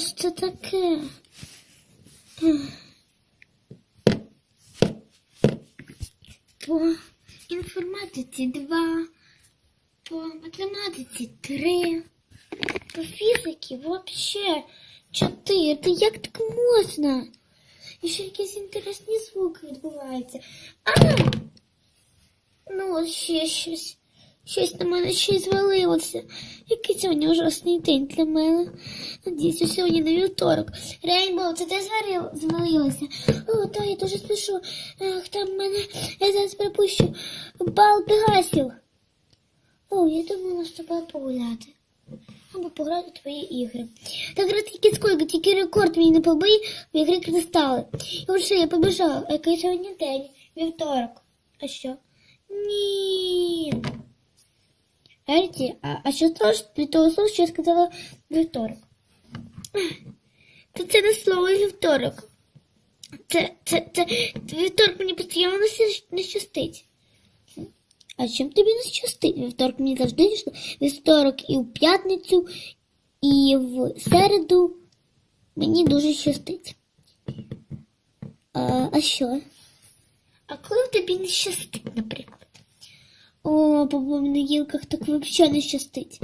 Що це таке? По інформатиці два, по математиці три, по фізиці взагалі чотири. Та як так можна? І ще якісь інтересні звуки відбуваються. А! Ну, ще щось. Щось на мене ще й звалилося. Який сьогодні ужасний день для мене. Надіюся, сьогодні не вівторок. Рейнбоу, це ти звалилося. О, та я дуже спішу. Ах, там мене я зараз припущу. Бал Пегасів. О, я думала з тобою погуляти. Або пограти в твої ігри. Так раз тільки скільки, тільки рекорд мені не побий в ігри кристали. І вже я побіжала. А який сьогодні день? Вівторок. А що? Ні. Ерті, а, а що стало ж від того слова, що я сказала вівторок? Та це не слово вівторок. Це, це, це, вівторок мені постійно не щастить. А чим тобі не щастить? Вівторок мені завжди йшло. Вівторок і в п'ятницю, і в середу мені дуже щастить. А, а що? А коли тобі не щастить, наприклад? О, по понеділках так взагалі не щастить.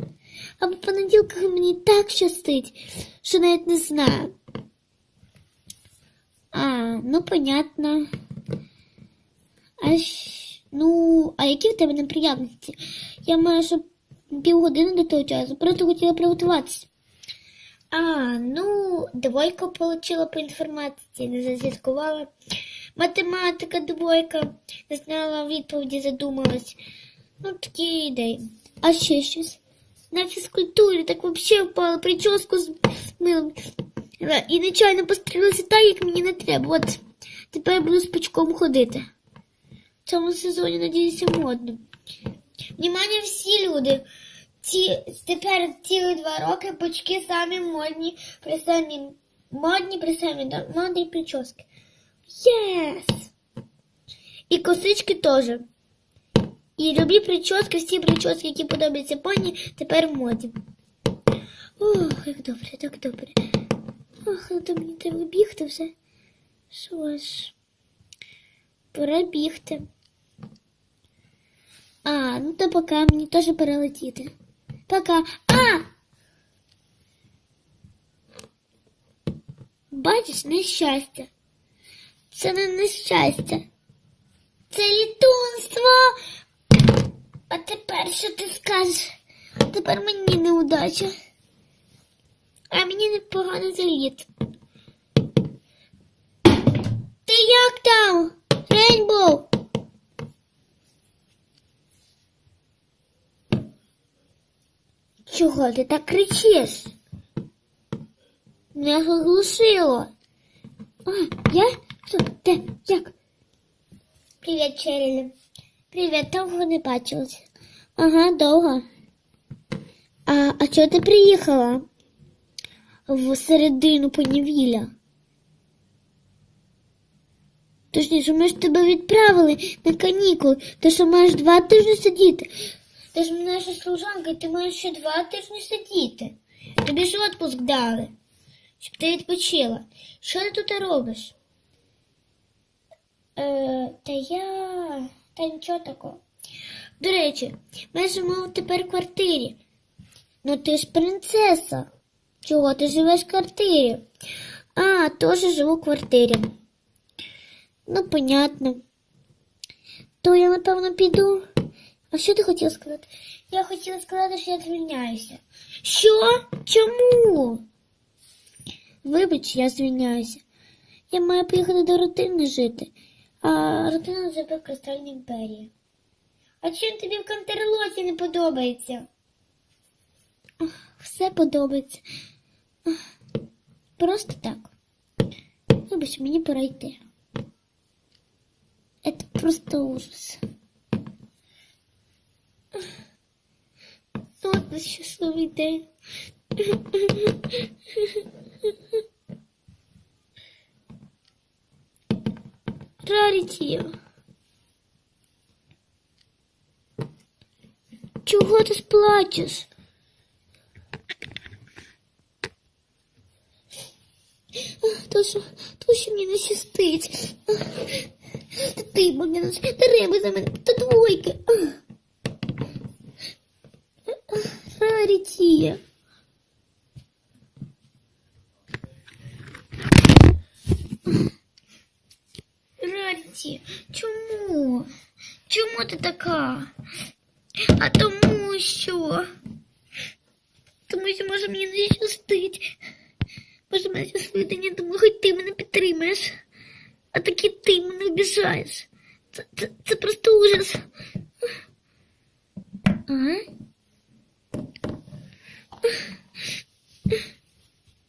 А по понеділках мені так щастить, що навіть не знаю. А, ну понятно. А ну, а які в тебе неприємності? Я маю ще півгодини до того часу, просто хотіла приготуватися. А, ну, двойка отримала по інформації, не заслідкувала. Математика двойка, не знала відповіді, задумалась. Ну, такі ідеї. А ще щось. На фізкультурі так взагалі впала прическу з милом. І нечайно пострілилася так, як мені не треба. От тепер я буду з пучком ходити. В цьому сезоні, надіюся, модно. Внимание всі люди. Ці, тепер цілі два роки пучки самі модні, при модні, при самі модні прически. Єс! І косички теж. І любі прически, всі прически, які подобаються пані, тепер в моді. Ох, як добре, так добре. Ох, то мені треба бігти вже. Що ж, пора бігти. А, ну то пока мені теж пора летіти. Пока. А! Бачиш, нещастя. Це не нещастя. Це літунство. Що ти скажеш? Тепер мені неудача. А мені непогано заліт. Ти як там? Рейнбоу? Чого ти так кричиш? Не оглушило. А, я? Хто? Де? Як? Привіт, Черілі. Привіт, довго не бачилась. Ага, довго. А, а чого ти приїхала? В середину понівіля. Точніше, ми ж тебе відправили на канікули. Ти що маєш два тижні сидіти. Ти ж наша служанка, ти маєш ще два тижні сидіти. Тобі ж відпуск дали, щоб ти відпочила. Що ти тут робиш? Е, та я. Та нічого такого. До речі, ми живемо тепер в квартирі. Ну ти ж принцеса. Чого ти живеш в квартирі? А, теж живу в квартирі. Ну, понятно. То я, напевно, піду. А що ти хотіла сказати? Я хотіла сказати, що я звільняюся. Що? Чому? Вибач, я звільняюся. Я маю поїхати до родини жити, а родина живе в Кристальній імперії. А чим тобі в Кантерлоті не подобається? Все подобається. Просто так. Вибач, мені пора йти. Это просто ужас. Ладно, щасливий день. Раріті. Чого ти сплачеш? то що, то, що мені не щастить. Та ти, Богдан, треба за мене, та двойки. Раріті. Раріті, чому? Чому ти така? А тому що? Тому що може мені не щастить. Може мене щось видання, тому хоч ти мене підтримаєш. А таки ти мене обіжаєш. Це, це, це просто ужас. А?